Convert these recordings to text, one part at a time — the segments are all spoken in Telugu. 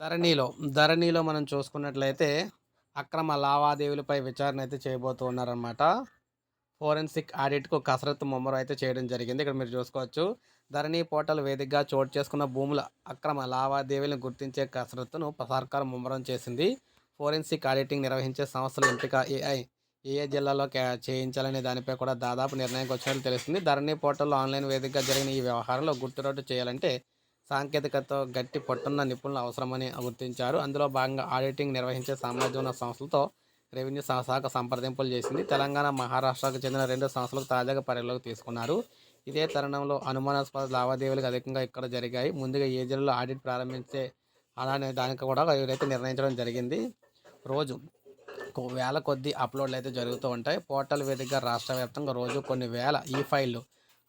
ధరణిలో ధరణిలో మనం చూసుకున్నట్లయితే అక్రమ లావాదేవీలపై విచారణ అయితే చేయబోతూ ఉన్నారనమాట ఫోరెన్సిక్ ఆడిట్కు కసరత్తు ముమ్మరం అయితే చేయడం జరిగింది. ఇక్కడ మీరు చూసుకోవచ్చు. ధరణి పోర్టల్ వేదికగా చోటు చేసుకున్న భూముల అక్రమ లావాదేవీలను గుర్తించే కసరత్తును సర్కారు ముమ్మరం చేసింది. ఫోరెన్సిక్ ఆడిటింగ్ నిర్వహించే సంస్థల ఎంపిక ఏఐ ఏ జిల్లాలో కే- చేయించాలనే దానిపై కూడా దాదాపు నిర్ణయానికి వచ్చినట్లు తెలుస్తుంది. ధరణి పోర్టల్లో ఆన్లైన్ వేదికగా జరిగిన ఈ వ్యవహారంలో గుర్తురాటు చేయాలంటే సాంకేతికతో గట్టి పట్టున్న నిపుణులు అవసరమని గుర్తించారు. అందులో భాగంగా ఆడిటింగ్ నిర్వహించే సామర్థ్యం ఉన్న సంస్థలతో రెవెన్యూ శాఖ సంప్రదింపులు చేసింది. తెలంగాణ మహారాష్ట్రకు చెందిన రెండు సంస్థలకు తాజాగా పరిగణలోకి తీసుకున్నారు. ఇదే తరుణంలో అనుమానాస్పద లావాదేవీలు అధికంగా ఇక్కడ జరిగాయి. ముందుగా ఏ జిల్లాలో ఆడిట్ ప్రారంభించే అలానే దానికి కూడా వీరైతే నిర్ణయించడం జరిగింది రోజు వేల కొద్ది అప్లోడ్లు అయితే జరుగుతూ ఉంటాయి. పోర్టల్ వేదికగా రాష్ట్ర వ్యాప్తంగా రోజు కొన్ని వేల ఈ ఫైళ్ళు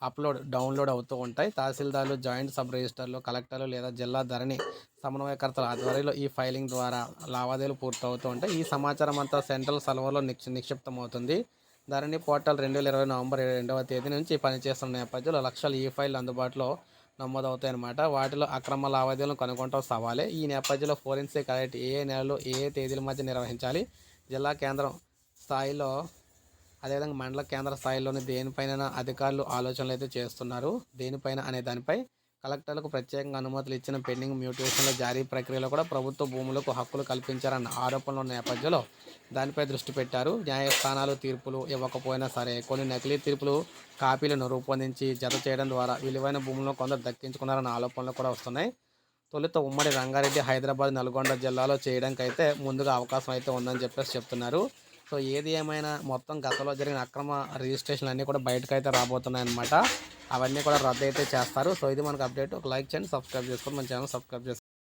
అప్లోడ్ డౌన్లోడ్ అవుతూ ఉంటాయి. తహసీల్దార్లు జాయింట్ సబ్ రిజిస్టర్లు కలెక్టర్లు లేదా జిల్లా ధరణి సమన్వయకర్తల ఆధ్వర్యంలో ఈ ఫైలింగ్ ద్వారా లావాదేవీలు పూర్తవుతూ ఉంటాయి. ఈ సమాచారం అంతా సెంట్రల్ సర్వర్లో నిక్ష నిక్షిప్తమవుతుంది. ధరణి పోర్టల్ రెండు వేల ఇరవై నవంబర్ రెండవ తేదీ నుంచి పనిచేస్తున్న నేపథ్యంలో లక్షల ఈ ఫైల్ అందుబాటులో నమోదవుతాయి అన్నమాట వాటిలో అక్రమ లావాదేవీలను కనుగొనడం సవాలే. ఈ నేపథ్యంలో ఫోరెన్సిక్ ఆడిట్ ఏ ఏ నెలలు ఏ ఏ తేదీల మధ్య నిర్వహించాలి? జిల్లా కేంద్రం స్థాయిలో అదేవిధంగా మండల కేంద్ర స్థాయిలోని దేనిపైన అధికారులు ఆలోచనలు అయితే చేస్తున్నారు. దేనిపైన అనే దానిపై కలెక్టర్లకు ప్రత్యేకంగా అనుమతులు ఇచ్చిన పెండింగ్ మ్యూటేషన్ల జారీ ప్రక్రియలో కూడా ప్రభుత్వ భూములకు హక్కులు కల్పించారన్న ఆరోపణల నేపథ్యంలో దానిపై దృష్టి పెట్టారు. న్యాయస్థానాలు తీర్పులు ఇవ్వకపోయినా సరే కొన్ని నకిలీ తీర్పులు కాపీలను రూపొందించి జత చేయడం ద్వారా విలువైన భూములను కొందరు దక్కించుకున్నారన్న ఆరోపణలు కూడా వస్తున్నాయి. తొలుత ఉమ్మడి రంగారెడ్డి హైదరాబాద్ నల్గొండ జిల్లాలో చేయడానికి అయితే ముందుగా అవకాశం అయితే ఉందని చెప్పేసి చెప్తున్నారు. సో ఏది ఏమైనా మొత్తం గతంలో జరిగిన అక్రమ రిజిస్ట్రేషన్లు అన్నీ కూడా బయటకు అయితే రాబోతున్నాయి అనమాట అవన్నీ కూడా రద్దు అయితే చేస్తారు. సో ఇది మనకు అప్డేట్. ఒక లైక్ చేయండి సబ్స్క్రైబ్ చేసుకోండి. మన ఛానల్ సబ్స్క్రైబ్ చేసుకోండి.